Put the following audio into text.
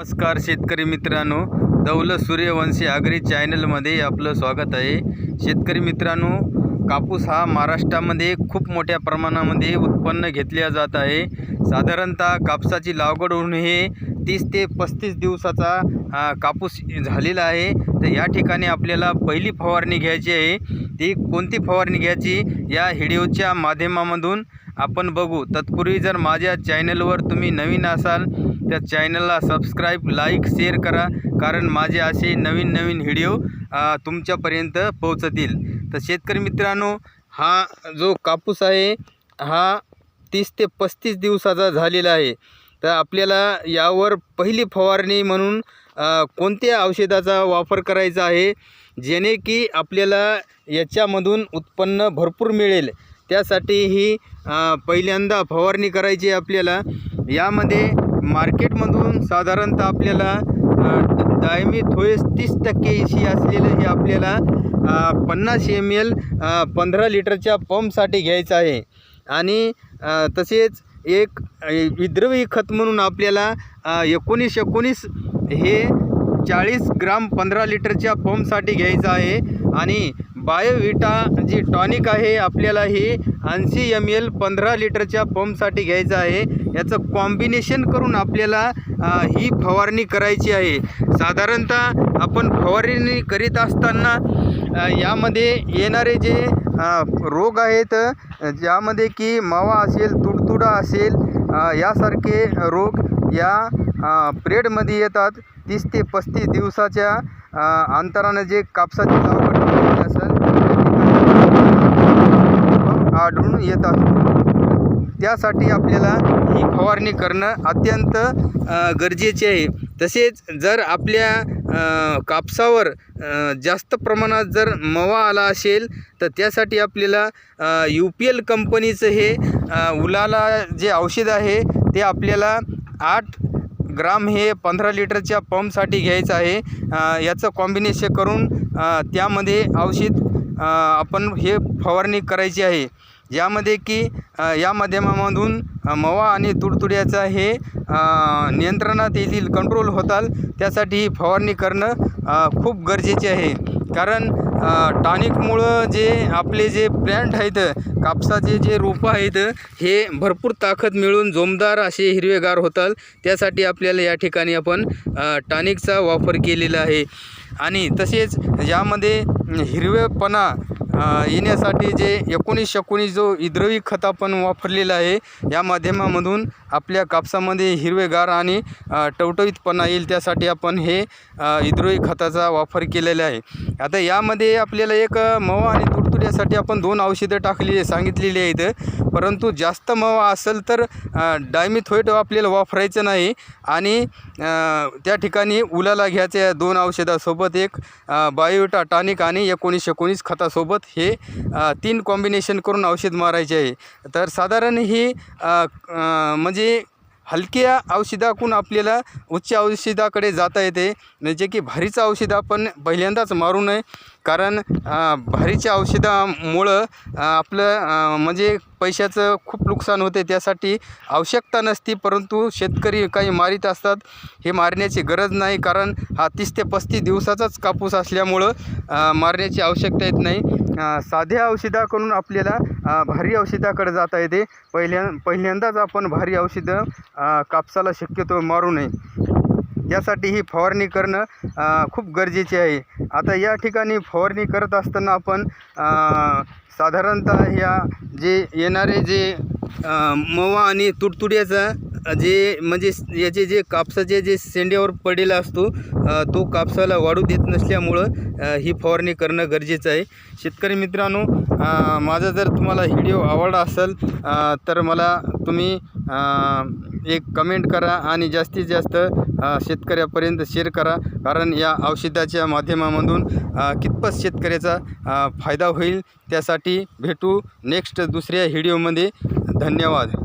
नमस्कार शेतकरी मित्रांनो. दौलत सूर्यवंशी आगरी चॅनलमध्ये आपलं स्वागत आहे. शेतकरी मित्रांनो कापूस हा महाराष्ट्रामध्ये खूप मोठ्या प्रमाणामध्ये उत्पन्न घेतल्या जात आहे. साधारणतः कापसाची लागवड होऊन हे तीस ते पस्तीस दिवसाचा कापूस झालेला आहे. तर या ठिकाणी आपल्याला पहिली फवारणी घ्यायची आहे. ती कोणती फवारणी घ्यायची? या व्हिडिओच्या माध्यमामधून आपण बघू. तत्पूर्वी जर माझ्या चॅनलवर तुम्ही नवीन असाल त्या चॅनलला सबस्क्राईब लाईक शेअर करा. कारण माझे असे नवीन नवीन व्हिडिओ तुमच्यापर्यंत पोहोचतील. तर शेतकरी मित्रांनो हा जो कापूस आहे हा तीस ते पस्तीस दिवसाचा झालेला आहे. तर आपल्याला यावर पहिली फवारणी म्हणून कोणत्या औषधाचा वापर करायचा आहे? जेणे की आपल्याला याच्यामधून उत्पन्न भरपूर मिळेल. त्यासाठी ही पहिल्यांदा फवारणी करायची आहे आपल्याला. यामध्ये मार्केटमधून साधारणतः आपल्याला दायमी थोएस तीस टक्के इशी असलेलं हे आपल्याला पन्नास एम एल पंधरा लिटरच्या पंपसाठी घ्यायचं आहे. आणि तसेच एक विद्रवी खत म्हणून आपल्याला एकोणीस एकोणीस हे चाळीस ग्राम पंधरा लिटरच्या पंपसाठी घ्यायचं आहे. आणि बायोविटा जी टॉनिक आहे आपल्याला ही ऐंशी एम एल पंधरा लिटरच्या पंपसाठी घ्यायचं आहे. याचं कॉम्बिनेशन करून आपल्याला ही फवारणी करायची आहे. साधारणतः आपण फवारणी करीत असताना यामध्ये येणारे जे रोग आहेत ज्यामध्ये की मावा असेल तुडतुडा असेल यासारखे रोग या प्रेडमध्ये येतात. तीस ते पस्तीस दिवसाच्या अंतरानं जे कापसाची लागवड केलेली असेल आढळून येत असतो त्यासाठी आपल्याला ही फवारणी करणं अत्यंत गरजेचे आहे. तसेच जर आपल्या कापसावर जास्त प्रमाणात जर मवा आला असेल तर त्यासाठी आपल्याला यू पी एल कंपनीचं हे उलाला जे औषध आहे ते आपल्याला आठ ग्राम हे पंधरा लिटरच्या पंपसाठी घ्यायचं आहे. याचं कॉम्बिनेशन करून त्यामध्ये औषध आपण हे फवारणी करायची आहे. यामध्ये की या माध्यमामधून मवा आणि तुडतुड्याचा हे नियंत्रणात येतील कंट्रोल होताल. त्यासाठी ही फवारणी करणं खूप गरजेचे आहे. कारण टॉनिकमुळं जे आपले जे प्लॅन्ट आहेत कापसाचे जे रोपं आहेत हे भरपूर ताकद मिळून जोमदार असे हिरवेगार होतात. त्यासाठी आपल्याला या ठिकाणी आपण टॉनिकचा वापर केलेला आहे. आणि तसेच यामध्ये हिरवेपणा येण्यासाठी जे एकोणीस एकोणीस जो इद्रवी खत आपण वापरलेला आहे या माध्यमामधून आपल्या कापसामध्ये हिरवेगार आणि टवटवीतपणा येईल त्यासाठी आपण हे अ, इद्रवी खताचा वापर केलेला आहे. आता यामध्ये आपल्याला एक मवा आणि तुडतुड्यासाठी आपण दोन औषधं टाकली सांगितलेली आहेत परंतु जास्त मवा असेल तर डायमिथोईट आपल्याला वापरायचं नाही. आणि त्या ठिकाणी उलाला घ्यायचं या दोन औषधासोबत एक बायोटा टॉनिक आणि एकोणीस एकोणीस खतासोबत हे तीन कॉम्बिनेशन करून औषध मारायचे आहे. तर साधारण ही म्हणजे हलक्या औषधाकून आपल्याला उच्च औषधाकडे जाता येते. म्हणजे की भारीचं औषध आपण पहिल्यांदाच मारू नये. कारण भारीच्या औषधामुळं आपलं म्हणजे पैशाचं खूप नुकसान होते. त्यासाठी आवश्यकता नसती परंतु शेतकरी काही मारीत असतात हे मारण्याची गरज नाही. कारण हा तीस ते पस्तीस दिवसाचाच कापूस असल्यामुळं मारण्याची आवश्यकता येत नाही. साध्या औषधाकडून आपल्याला भारी औषधाकडे जाता येते. पहिल्या पहिल्यांदाच आपण भारी औषधं कापसाला शक्यतो मारू नये. यासाठी ही फवारणी करणं खूप गरजेचे आहे. आता या ठिकाणी फवारणी करत असताना आपण साधारणतः ह्या जे येणारे जे मवा आणि तुडतुड्याचा जे म्हणजे याचे जे कापसाचे जे शेंड्यावर पडलेला असतो तो कापसाला वाढू देत नसल्यामुळं ही फवारणी करणं गरजेचं आहे. शेतकरी मित्रांनो माझा जर तुम्हाला व्हिडिओ आवडला असेल तर मला तुम्ही एक कमेंट करा आणि जास्तीत जास्त शेतकऱ्यापर्यंत शेअर करा. कारण या औषधाच्या माध्यमामधून कितपत शेतकऱ्याचा फायदा होईल त्यासाठी भेटू नेक्स्ट दुसऱ्या व्हिडिओमध्ये. धन्यवाद.